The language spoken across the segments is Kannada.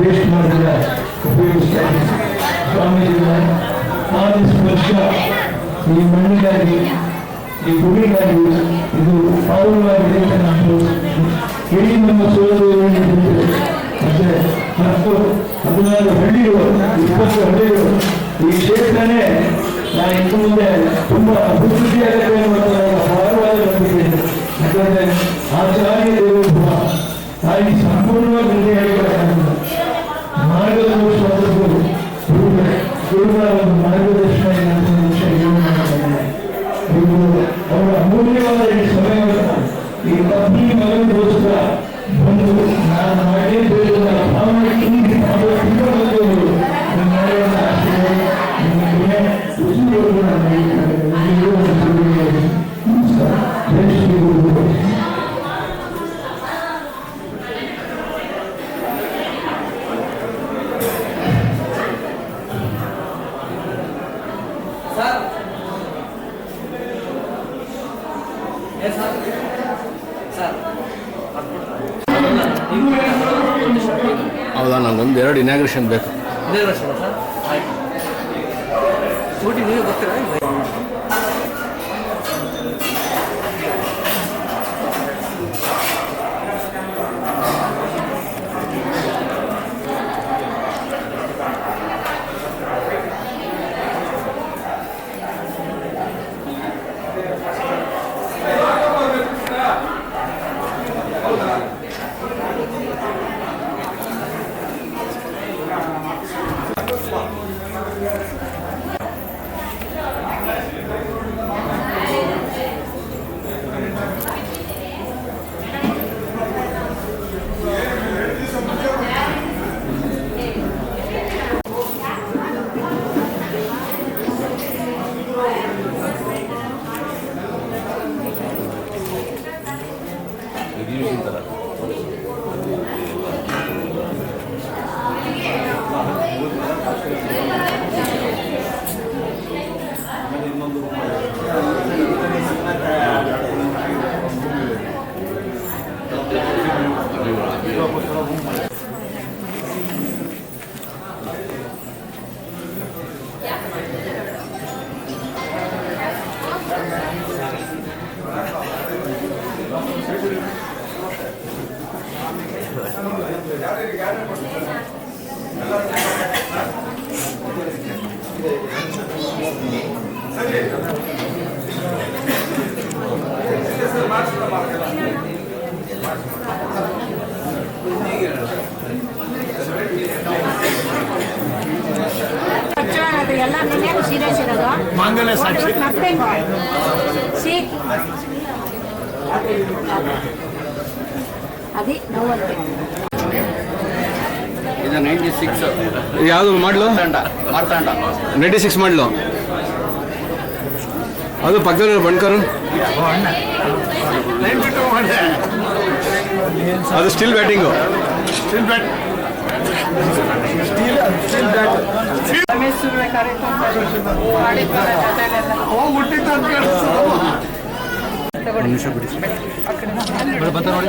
ವೇಸ್ಟ್ ಮಾಡಿದ ಉಪಯೋಗಿಸ್ತಾ ಇದ್ದೀನಿ ಸ್ವಾಮೀಜಿಗಳ ಆದಷ್ಟು ವರ್ಷ ಈ ಮಣ್ಣಿಗಾಗಿ ಈ ಗುಡಿಗಾಗಿ ಇದು ಪಾವನವಾಗಿದೆ ಅಂತ ನಾನು ಇಡೀ ನಮ್ಮ ಸೋದರರು ಮತ್ತೆ ಹತ್ತು ಹದಿನಾರು ಹಳ್ಳಿಗಳು ಇಪ್ಪತ್ತು ಹಳ್ಳಿಗಳು. ಈ ಕ್ಷೇತ್ರನೇ ನಾನು ಇನ್ನು ಮುಂದೆ ತುಂಬಾ ಅಭಿವೃದ್ಧಿಯಾಗಬೇಕು ಅನ್ನುವಂಥ ಇದೆ. ಯಾಕಂದ್ರೆ ಆಚಾರ್ಯ ದೇವರು ಸಂಪೂರ್ಣವಾಗಿ ಹೌದಾ ನಂಗೊಂದು ಎರಡು ಇನಾಗ್ರೇಷನ್ ಬೇಕು. ಇದೇ ವರ್ಷ ಸರ್ ಆಯ್ತು ಸ್ಕೂಟಿ ನೀವು ಬರ್ತೀರಾ ಅದು ಎಲ್ಲ ನಿನ್ನೆ ಸೀರಿಯಸ್ ಇರೋದು. ಮಾಂಗಲ್ಯ ಸಾಕ್ಷಿ. ಸಿ ಅದೇ ನೋವಂತೆ. ಇದು ನೈಂಟಿ ಸಿಕ್ಸ್ ಯಾವುದು ಮಾಡಲು? ಮಾರ್ತಾಂಡ ಮಾರ್ತಾಂಡ ನೈಂಟಿ ಸಿಕ್ಸ್ ಮಾಡಲು. ಅದು ಪಕ್ಕದಲ್ಲಿ ಬಣ್ಕರು ಅದು ಸ್ಟಿಲ್ ಬ್ಯಾಟಿಂಗು ನಿಮಿಷ ಬಿಡಿ ಬಂತ ನೋಡಿ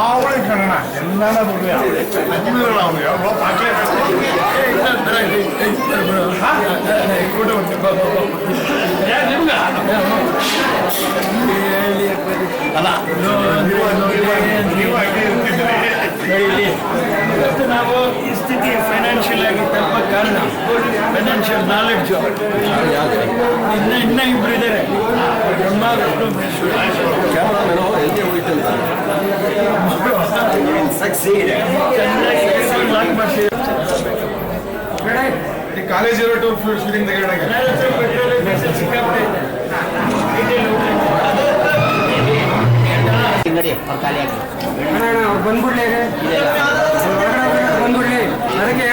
ಅವಳೆ ಕಣ ಎಲ್ಲಾನ ಬಿಡುವೆ ಅಜ್ಮಿರಲ್ಲ ಅವನು ಯಾವ ಅಲ್ಲ ನೀವು ಹಾಗೆ ಇರ್ತಿದ್ರಿ ನಾವು ಇಷ್ಟ ಫೈನಾನ್ಷಿಯಲ್ ಆಗಿ ತಲುಪ ಕಾರಣ ಫೈನಾನ್ಷಿಯಲ್ ನಾಲೆಡ್ಜ್ ಇನ್ನ ಇನ್ನ ಇಬ್ರು ಇದ್ದಾರೆ ಬ್ರಹ್ಮ ವಿಷ್ಣು ಕಾಲೇಜ್ ಇರೋ ಟೂರ್ ಶೂಟಿಂಗ್ ಅವ್ರು ಬಂದ್ಬಿಡ್ಲಿ. ಬಂದ್ಬಿಡ್ಲಿ. ಅದಕ್ಕೆ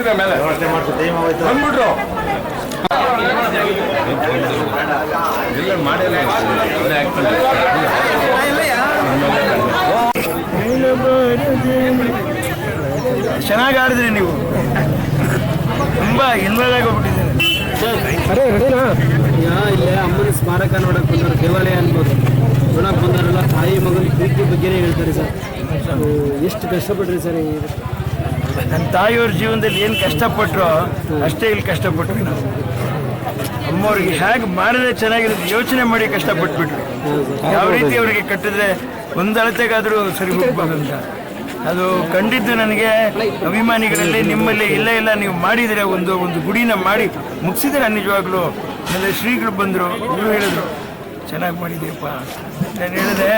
ಬರ್ತಿದ್ದೆ ಮೇಲೆ. ಬಂದ್ಬಿಟ್ರು. ಇಲ್ಲ ಮಾಡಿಲ್ಲ. ಅವರೇ ಆಗ್ತಾರೆ ಚೆನ್ನಾಗಿ ಆಡಿದ್ರಿ ನೀವು. ತುಂಬಾ ಇನ್ವಾಲ್ವ್ ಆಗೋಗ್ಬಿಟ್ಟಿದ್ದೀನಿ ಅರೆ ರೆಡಿನಾ ಯಾ ಇಲ್ಲೇ ಅಮ್ಮನ ಸ್ಮಾರಕ ನೋಡಕ್ ಬಂದ್ರು ದೇವಾಲಯ ಅನ್ಬೋದು. ನೋಡಕ್ ಬಂದವರೆಲ್ಲ ತಾಯಿ ಮಗನ ಪ್ರೀತಿ ಬಗ್ಗೆನೇ ಹೇಳ್ತಾರೆ ಸರ್. ಅದು ಎಷ್ಟು ಕಷ್ಟಪಟ್ರಿ ಸರ್ ಈ ನನ್ನ ತಾಯಿಯವ್ರ ಜೀವನದಲ್ಲಿ ಏನು ಕಷ್ಟಪಟ್ಟರು ಅಷ್ಟೇ ಇಲ್ಲಿ ಕಷ್ಟಪಟ್ವಿ ನಾವು. ಅಮ್ಮವ್ರಿಗೆ ಹೇಗೆ ಮಾಡಿದ್ರೆ ಚೆನ್ನಾಗಿರುತ್ತೆ ಯೋಚನೆ ಮಾಡಿ ಕಷ್ಟಪಟ್ಬಿಟ್ವಿ. ಯಾವ ರೀತಿ ಅವರಿಗೆ ಕಟ್ಟಿದ್ರೆ ಒಂದು ಅಳತೆಗಾದರೂ ಸರಿ ಅಂತ. ಅದು ಕಂಡಿದ್ದು ನನಗೆ ಅಭಿಮಾನಿಗಳಲ್ಲಿ ನಿಮ್ಮಲ್ಲಿ ಇಲ್ಲ ಇಲ್ಲ, ನೀವು ಮಾಡಿದರೆ ಒಂದು ಒಂದು ಗುಡಿನ ಮಾಡಿ ಮುಗಿಸಿದ್ರೆ ನಿಜವಾಗ್ಲು ಆಮೇಲೆ ಶ್ರೀಗಳು ಬಂದರು, ಇವರು ಹೇಳಿದ್ರು, ಚೆನ್ನಾಗಿ ಮಾಡಿದೆಯಪ್ಪ ನಾನು ಹೇಳಿದೆ,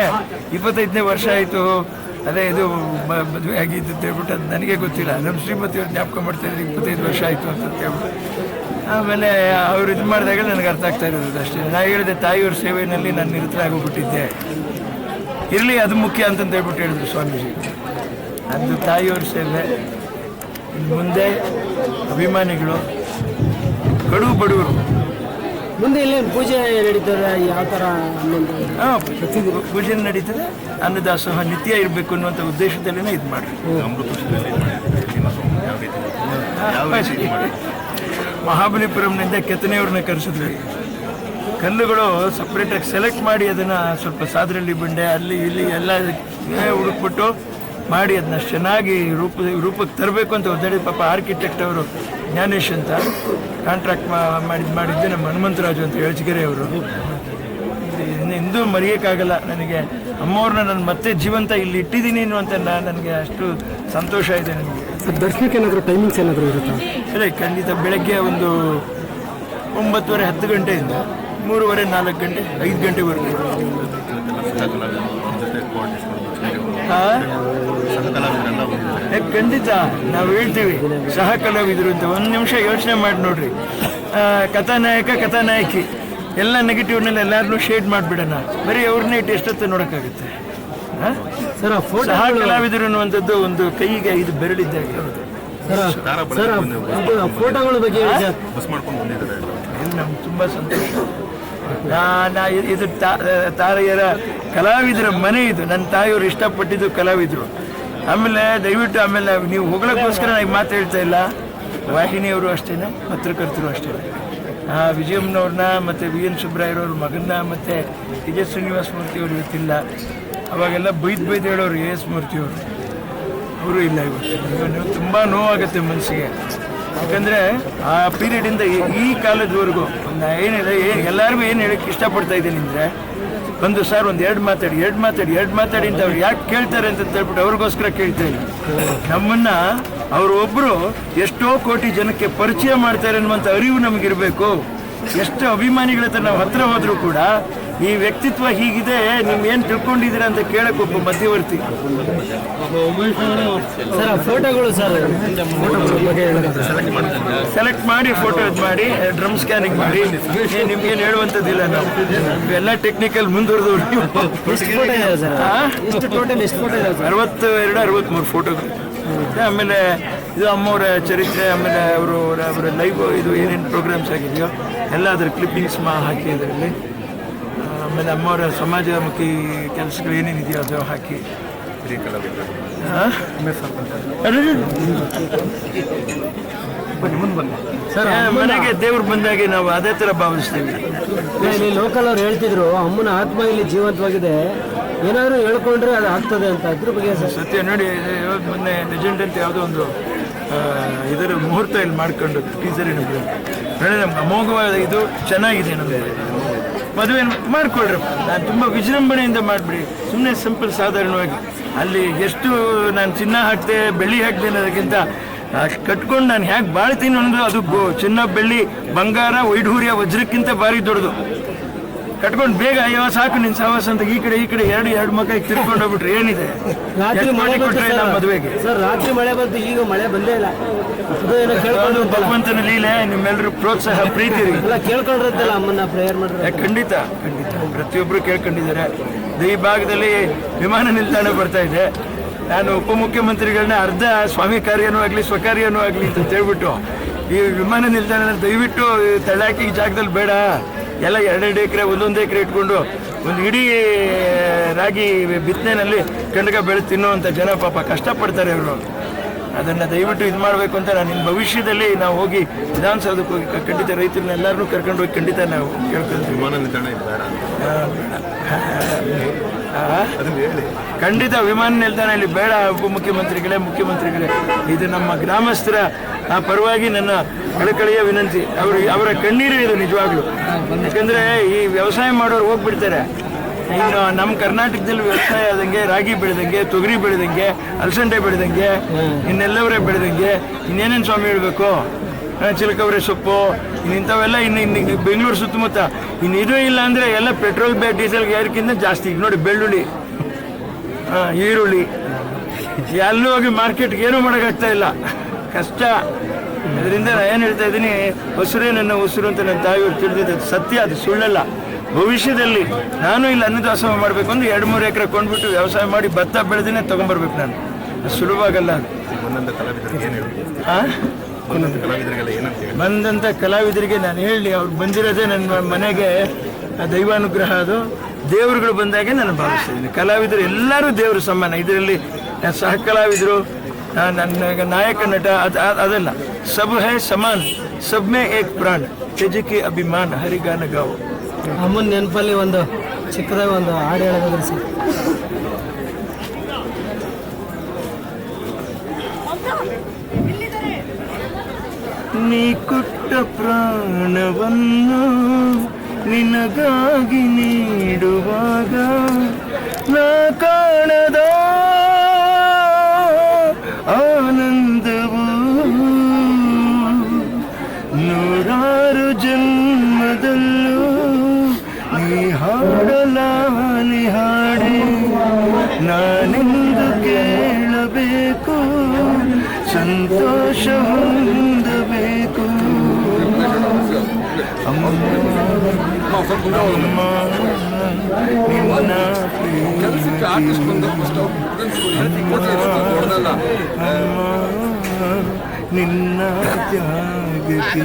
ಇಪ್ಪತ್ತೈದನೇ ವರ್ಷ ಆಯಿತು ಅದೇ ಇದು ಮದುವೆ ಆಗಿದ್ದು ಹೇಳ್ಬಿಟ್ಟು ಅದು ನನಗೆ ಗೊತ್ತಿಲ್ಲ. ನಮ್ಮ ಶ್ರೀಮತಿಯವ್ರು ಜ್ಞಾಪಕ ಮಾಡ್ತಾ ಇದ್ರು ಇಪ್ಪತ್ತೈದು ವರ್ಷ ಆಯಿತು ಅಂತ ಹೇಳ್ಬಿಟ್ಟು. ಆಮೇಲೆ ಅವ್ರು ಇದು ಮಾಡಿದಾಗ ನನಗೆ ಅರ್ಥ ಆಗ್ತಾ ಇರೋದು ಅಷ್ಟೇ. ನಾನು ಹೇಳಿದೆ, ತಾಯಿಯವ್ರ ಸೇವೆಯಲ್ಲಿ ನಾನು ನಿರತರಾಗೋಗ್ಬಿಟ್ಟಿದ್ದೆ ಇರಲಿ, ಅದು ಮುಖ್ಯ ಅಂತಂತ ಹೇಳ್ಬಿಟ್ಟು ಹೇಳಿದ್ರು ಸ್ವಾಮೀಜಿ. ಅದು ತಾಯಿಯವ್ರ ಸೇವೆ. ಮುಂದೆ ಅಭಿಮಾನಿಗಳು, ಕಡು ಬಡವರು ಮುಂದೆ ಇಲ್ಲಿ ಪೂಜೆ ನಡೀತದೆ ಯಾವ ಥರ ಹಾಂ ಪ್ರತಿ ಪೂಜೆ ನಡೀತದೆ. ಅನ್ನದಾಸೋಹ ನಿತ್ಯ ಇರಬೇಕು ಅನ್ನುವಂಥ ಉದ್ದೇಶದಲ್ಲೇ ಇದು ಮಾಡಿ ಮಹಾಬಲಿಪುರಂನಿಂದ ಕೆತ್ತನೆಯವ್ರನ್ನ ಕರೆಸಿದ್ರು ಕಲ್ಲುಗಳು ಸಪ್ರೇಟಾಗಿ ಸೆಲೆಕ್ಟ್ ಮಾಡಿ ಅದನ್ನು ಸ್ವಲ್ಪ ಸಾದ್ರಳ್ಳಿ ಬಂಡೆ ಅಲ್ಲಿ ಇಲ್ಲಿ ಎಲ್ಲ ಹುಡುಕ್ಬಿಟ್ಟು ಮಾಡಿ ಅದನ್ನ ಚೆನ್ನಾಗಿ ರೂಪ ರೂಪಕ್ಕೆ ತರಬೇಕು ಅಂತ ಒದ್ದಾಡಿ ಪಾಪ ಆರ್ಕಿಟೆಕ್ಟ್ ಅವರು ಜ್ಞಾನೇಶ್ ಅಂತ ಕಾಂಟ್ರಾಕ್ಟ್ ಮಾಡಿದ್ ಮಾಡಿದ್ದು ನಮ್ಮ ಹನುಮಂತರಾಜು ಅಂತ ಯಳಚಗೆರೆ ಅವರು ಇನ್ನು ಎಂದೂ ಮರೆಯೋಕ್ಕಾಗಲ್ಲ ನನಗೆ ಅಮ್ಮವ್ರನ್ನ ನಾನು ಮತ್ತೆ ಜೀವಂತ ಇಲ್ಲಿ ಇಟ್ಟಿದ್ದೀನಿ ಅನ್ನುವಂಥ ನನಗೆ ಅಷ್ಟು ಸಂತೋಷ ಇದೆ ನನಗೆ. ದರ್ಶನಕ್ಕೆ ಏನಾದರೂ ಟೈಮಿಂಗ್ಸ್ ಏನಾದರೂ ಇರುತ್ತಾ? ಅದೇ ಖಂಡಿತ ಬೆಳಗ್ಗೆ ಒಂದು ಒಂಬತ್ತುವರೆ ಹತ್ತು ಗಂಟೆಯಿಂದ ಮೂರುವರೆ ನಾಲ್ಕು ಗಂಟೆ ಐದು ಗಂಟೆವರೆಗೂ. ಖಂಡಿತ. ನಾವು ಹೇಳ್ತೀವಿ. ಸಹ ಕಲಾವಿದರು ಅಂತ. ಒಂದು ನಿಮಿಷ ಯೋಚನೆ ಮಾಡಿ ನೋಡ್ರಿ. ಆ, ಕಥಾನಾಯಕ ಕಥಾನಾಯಕಿ. ಎಲ್ಲ ನೆಗೆಟಿವ್ನೆಲ್ಲ ಎಲ್ಲಾರನ್ನೂ ಶೇಡ್ ಮಾಡಿಬಿಡೋಣ. ಬರೀ ಅವ್ರನ್ನೇ ಇಟ್ಟು ಎಷ್ಟೊತ್ತು ನೋಡೋಕ್ಕಾಗುತ್ತೆ. ಆ? ಸರ್ ಆ ಫೋಟೋ ಸಹ ಕಲಾವಿದರು ಅನ್ನುವಂಥದ್ದು ಒಂದು ಕೈಗೆ ಐದು ಬೆರಳಿದ್ದೆ ಫೋಟೋಗಳ ಬಗ್ಗೆ ಹೇಳಿ ಬಸ್ ಮಾಡ್ಕೊಂಡು ಬಂದಿದ್ದಾರೆ. ಇದು ನಮ್ಗೆ ತುಂಬ ಸಂತೋಷ. ನಾ ಇದು ತಾರೆಯರ ಕಲಾವಿದರ ಮನೆ ಇದು. ನನ್ನ ತಾಯಿಯವರು ಇಷ್ಟಪಟ್ಟಿದ್ದು ಕಲಾವಿದರು. ಆಮೇಲೆ ದಯವಿಟ್ಟು ಆಮೇಲೆ ನೀವು ಹೊಗಳಕ್ಕೋಸ್ಕರ ನಾನು ಮಾತು ಹೇಳ್ತಾ ಇಲ್ಲ. ವಾಹಿನಿಯವರು ಅಷ್ಟೇ ಪತ್ರಕರ್ತರು ಅಷ್ಟೇ ಆ, ವಿಜಯಮ್ಮನವ್ರನ್ನ ಮತ್ತು ವಿ ಎನ್ ಸುಬ್ರಾಯರವ್ರ ಮಗನ್ನ ಮತ್ತು ವಿಜಯ ಶ್ರೀನಿವಾಸ ಮೂರ್ತಿಯವರು ಇವತ್ತಿಲ್ಲ. ಅವಾಗೆಲ್ಲ ಬೈದು ಬೈದು ಹೇಳೋರು ಎ ಎಸ್ ಮೂರ್ತಿಯವರು. ಅವರು ಇಲ್ಲ ಇವತ್ತು. ತುಂಬ ನೋವಾಗುತ್ತೆ ಮನಸ್ಸಿಗೆ ಯಾಕಂದರೆ ಆ ಪೀರಿಯಡಿಂದ ಈ- ಈ ಕಾಲದವರೆಗೂ ಒಂದು ಏನಿದೆ ಎಲ್ಲರಿಗೂ ಏನು ಹೇಳಕ್ಕೆ ಇಷ್ಟಪಡ್ತಾ ಇದ್ದೀನಿ ಅಂದರೆ ಒಂದು ಸರ್ ಒಂದು ಎರಡು ಮಾತಾಡಿ ಎರಡು ಮಾತಾಡಿ ಎರಡು ಮಾತಾಡಿ ಅಂತ ಅವ್ರು ಯಾಕೆ ಕೇಳ್ತಾರೆ ಅಂತ ಹೇಳ್ಬಿಟ್ಟು ಅವ್ರಿಗೋಸ್ಕರ ಕೇಳ್ತಾ ನಮ್ಮನ್ನ ಅವರು ಒಬ್ರು ಎಷ್ಟೋ ಕೋಟಿ ಜನಕ್ಕೆ ಪರಿಚಯ ಮಾಡ್ತಾರೆ ಅನ್ನುವಂಥ ಅರಿವು ನಮಗಿರಬೇಕು. ಎಷ್ಟು ಅಭಿಮಾನಿಗಳ ಹತ್ರ ನಾವು ಹತ್ರ ಹೋದರೂ ಕೂಡ ಈ ವ್ಯಕ್ತಿತ್ವ ಹೀಗಿದೆ ನೀವು ಏನು ತಿಳ್ಕೊಂಡಿದ್ದೀರಾ ಅಂತ ಕೇಳಕ್ ಒಬ್ಬ ಮಧ್ಯವರ್ತಿ. ಫೋಟೋಗಳು ಸರ್ ಸೆಲೆಕ್ಟ್ ಮಾಡಿ ಫೋಟೋ ಇದು ಮಾಡಿ ಡ್ರಮ್ ಸ್ಕ್ಯಾನಿಂಗ್ ಮಾಡಿ. ನಿಮ್ಗೇನು ಹೇಳುವಂಥದ್ದಿಲ್ಲ ನಾವು. ಎಲ್ಲ ಟೆಕ್ನಿಕಲ್ ಮುಂದುವರೆದವ್ರು ಅರವತ್ತು ಎರಡು ಅರವತ್ತ್ಮೂರು ಫೋಟೋಗಳು ಆಮೇಲೆ ಇದು ಅಮ್ಮವರ ಚರಿತ್ರೆ ಆಮೇಲೆ ಅವರು ಅವರ ಲೈವ್ ಇದು ಏನೇನು ಪ್ರೋಗ್ರಾಮ್ಸ್ ಆಗಿದೆಯೋ ಎಲ್ಲ ಅದರ ಕ್ಲಿಪ್ಪಿಂಗ್ಸ್ ಮಾ ಹಾಕಿ ಅದರಲ್ಲಿ ಆಮೇಲೆ ಅಮ್ಮವರ ಸಮಾಜಮುಖಿ ಕೆಲಸಗಳು ಏನೇನಿದೆಯೋ ಅದು ಹಾಕಿ. ಬನ್ನಿ ಮುಂದೆ ಬನ್ನಿ ಸರ್ ಮನೆಗೆ ದೇವ್ರು ಬಂದಾಗೆ ನಾವು ಅದೇ ಥರ ಭಾವಿಸ್ತೀವಿ. ಇಲ್ಲಿ ಲೋಕಲ್ ಅವ್ರು ಹೇಳ್ತಿದ್ರು ಅಮ್ಮನ ಆತ್ಮ ಇಲ್ಲಿ ಜೀವಂತವಾಗಿದೆ. ಏನಾದರೂ ಹೇಳ್ಕೊಂಡ್ರೆ ಅದು ಆಗ್ತದೆ ಅಂತ. ಅದ್ರ ಬಗ್ಗೆ ಸತ್ಯ ನೋಡಿ ಮೊನ್ನೆ ಲೆಜೆಂಡ್ ಅಂತ ಯಾವುದೋ ಒಂದು ಇದರ ಮುಹೂರ್ತ ಇಲ್ಲಿ ಮಾಡ್ಕೊಂಡು ಟೀಸರ್ ನಮ್ಗೆ ಅಮೋಘವಾದ ಇದು ಚೆನ್ನಾಗಿದೆ ನಮಗೆ. ಮದುವೆ ಮಾಡಿಕೊಳ್ರಿ ನಾನು ತುಂಬ ವಿಜೃಂಭಣೆಯಿಂದ ಮಾಡಿಬಿಡಿ. ಸುಮ್ಮನೆ ಸಿಂಪಲ್ ಸಾಧಾರಣವಾಗಿ. ಅಲ್ಲಿ ಎಷ್ಟು ನಾನು ಚಿನ್ನ ಹಾಕ್ತೆ ಬೆಳ್ಳಿ ಹಾಕ್ತೆ ಅನ್ನೋದಕ್ಕಿಂತ ಅಷ್ಟು ಕಟ್ಕೊಂಡು ನಾನು ಹೇಗೆ ಬಾಳ್ತೀನಿ ಅನ್ನೋದು ಅದು ಚಿನ್ನ, ಬೆಳ್ಳಿ, ಬಂಗಾರ, ವೈಢೂರ್ಯ, ವಜ್ರಕ್ಕಿಂತ ಭಾರಿ ದೊಡ್ಡದು. ಕಟ್ಕೊಂಡು ಬೇಗ ಅಯ್ಯೋ ಸಾಕು ನಿನ್ ಸಹವಾಸ ಅಂತ ಈ ಕಡೆ ಈ ಕಡೆ ಎರಡು ಎರಡು ಮಕ್ಕ ತಿರ್ಕೊಂಡು ಹೋಗ್ಬಿಟ್ರೆ ಏನಿದೆ? ರಾತ್ರಿ ಮಳೆ ಕೊಟ್ಟರೆ ನಮ್ಮ ಮದುವೆಗೆ? ಸರ್ ರಾತ್ರಿ ಮಳೆ ಬಂತು ಈಗ ಮಳೆ ಬಂದೇ ಇಲ್ಲ. ಕೇಳ್ಕೊಂಡು ಭಗವಂತನ ಲೀಲೆ ನಿಮ್ಮೆಲ್ಲರೂ ಪ್ರೋತ್ಸಾಹ ಪ್ರೀತಿ ಎಲ್ಲ ಕೇಳ್ಕೊಂಡಿರುತ್ತಲ್ಲ ಅಮ್ಮನ್ನ ಪ್ರೇಯರ್ ಮಾಡಿದ್ರೆ ಖಂಡಿತ ಖಂಡಿತ. ಪ್ರತಿಯೊಬ್ಬರು ಕೇಳ್ಕೊಂಡಿದ್ದಾರೆ. ಈ ಭಾಗದಲ್ಲಿ ವಿಮಾನ ನಿಲ್ದಾಣ ಬರ್ತಾ ಇದೆ. ನಾನು ಉಪಮುಖ್ಯಮಂತ್ರಿಗಳನ್ನ ಅರ್ಧ ಸ್ವಾಮಿ ಕಾರ್ಯನೂ ಆಗಲಿ ಸ್ವಕಾರ್ಯನೂ ಆಗಲಿ ಅಂತ ಹೇಳ್ಬಿಟ್ಟು ಈ ವಿಮಾನ ನಿಲ್ದಾಣ ದಯವಿಟ್ಟು ತಳ್ಳಾಕಿ ಈ ಜಾಗದಲ್ಲಿ ಬೇಡ. ಎಲ್ಲ ಎರಡೆರಡು ಎಕರೆ ಒಂದೊಂದು ಎಕರೆ ಇಟ್ಕೊಂಡು ಒಂದು ಇಡೀ ರಾಗಿ ಬಿತ್ತನೆಯಲ್ಲಿ ಕಂಡಕ ಬೆಳೆ ತಿನ್ನುವಂಥ ಜನ ಪಾಪ ಕಷ್ಟಪಡ್ತಾರೆ ಅವರು ಅದನ್ನು ದಯವಿಟ್ಟು ಇದು ಮಾಡಬೇಕು ಅಂತ ನಾನು ಇನ್ನು ಭವಿಷ್ಯದಲ್ಲಿ ನಾವು ಹೋಗಿ ವಿಧಾನಸೌಧಕ್ಕೆ ಹೋಗಿ ಖಂಡಿತ ರೈತರನ್ನ ಎಲ್ಲರನ್ನೂ ಕರ್ಕೊಂಡು ಹೋಗಿ ಖಂಡಿತ ನಾವು ಕೇಳ್ಕೊಳ್ತೀವಿ ಖಂಡಿತ ವಿಮಾನ ನಿಲ್ದಾಣ ಇಲ್ಲಿ ಬೇಡ, ಉಪಮುಖ್ಯಮಂತ್ರಿಗಳೇ, ಮುಖ್ಯಮಂತ್ರಿಗಳೇ. ಇದು ನಮ್ಮ ಗ್ರಾಮಸ್ಥರ ಪರವಾಗಿ ನನ್ನ ಕಳಕಳಿಯ ವಿನಂತಿ. ಅವರು, ಅವರ ಕಣ್ಣೀರು ಇದು ನಿಜವಾಗ್ಲು. ಯಾಕಂದ್ರೆ ಈ ವ್ಯವಸಾಯ ಮಾಡೋರು ಹೋಗ್ಬಿಡ್ತಾರೆ. ಇನ್ನು ನಮ್ಮ ಕರ್ನಾಟಕದಲ್ಲಿ ವ್ಯವಸಾಯ ಆದಂಗೆ, ರಾಗಿ ಬೆಳೆದಂಗೆ, ತೊಗರಿ ಬೆಳೆದಂಗೆ, ಅಲಸಂಡೆ ಬೆಳೆದಂಗೆ, ಇನ್ನೆಲ್ಲವರೇ ಬೆಳೆದಂಗೆ, ಇನ್ನೇನೇನು ಸ್ವಾಮಿ ಹೇಳಬೇಕು? ಚಿಲಕವರೆ ಸೊಪ್ಪು ಇಂಥವೆಲ್ಲ ಇನ್ನು ಇನ್ನು ಬೆಂಗಳೂರು ಸುತ್ತಮುತ್ತ. ಇನ್ನು ಇದು ಇಲ್ಲ ಅಂದರೆ ಎಲ್ಲ ಪೆಟ್ರೋಲ್ ಬೇ ಡೀಸೆಲ್ ಯಾರಕ್ಕಿಂತ ಜಾಸ್ತಿ ನೋಡಿ ಬೆಳ್ಳುಳ್ಳಿ. ಈರುಳ್ಳಿ. ಎಲ್ಲೂ ಹೋಗಿ ಮಾರ್ಕೆಟ್ಗೆ ಏನೂ ಮಾಡೋಕ್ಕಾಗ್ತಾ ಇಲ್ಲ. ಕಷ್ಟ. ಅದರಿಂದ ನಾನು ಏನು ಹೇಳ್ತಾ ಇದ್ದೀನಿ ಹೊಸರೇ ನನ್ನ ಹೊಸರು ಅಂತ ನನ್ನ ತಾಯಿಯವರು ತಿಳಿದಿದ್ದು ಅದು ಸತ್ಯ ಅದು ಸುಳ್ಳಲ್ಲ. ಭವಿಷ್ಯದಲ್ಲಿ ನಾನು ಇಲ್ಲಿ ಅನ್ನದಾಸೋಹ ಮಾಡಬೇಕು ಅಂದ್ರೆ ಎರಡು ಮೂರು ಎಕರೆ ಕೊಂಡ್ಬಿಟ್ಟು ವ್ಯವಸಾಯ ಮಾಡಿ ಭತ್ತ ಬೆಳೆದಿನೇ ತೊಗೊಂಬರ್ಬೇಕು ನಾನು. ಸುಲಭ ಸುಲಭವಾಗಲ್ಲ ಅದು. ಒಂದೊಂದು ಕಲಾವಿದರಿಗೆ ಏನು ಹೇಳಿ ಆ? ಒಂದೊಂದು ಕಲಾವಿದರಿಗೆಲ್ಲ ಏನಂತ ಹೇಳಿ ಬಂದಂಥ ಕಲಾವಿದರಿಗೆ ನಾನು ಹೇಳಿ ಅವ್ರು ಬಂದಿರೋದೇ ನನ್ನ ಮನೆಗೆ ಆ ದೈವಾನುಗ್ರಹ ಅದು. ದೇವರುಗಳು ಬಂದಾಗೆ ನಾನು ಭಾವಿಸ್ತಿದ್ದೀನಿ. ಕಲಾವಿದರು ಎಲ್ಲರೂ ದೇವರು ಸಮಾನ. ಇದರಲ್ಲಿ ಸಹ ಕಲಾವಿದರು ನನ್ನ ನಾಯಕ ನಟ ಅದು ಅದಲ್ಲ. ಸಬ್ ಹೇ ಸಮಾನ್. ಸಬ್ ಮೇ ಏಕ್ ಪ್ರಾಣ್. ತೆಜಕಿ ಅಭಿಮಾನ. ಹರಿಗಾನ ಗಾವು. ಅಮ್ಮನ ನೆನಪಲ್ಲಿ ಒಂದು ಚಿಕ್ಕದಾಗ ಒಂದು ಹಾಡು ಹೇಳೋದಾದ್ರೆ ಸರ್. ನೀ ಕೊಟ್ಟ ಪ್ರಾಣವನ್ನು ನಿನಗಾಗಿ ನೀಡುವಾಗ ನಾ ಕಾಣದ ಅಮ್ಮ ನಿನ್ನ ತ್ಯಾಗಕ್ಕೆ.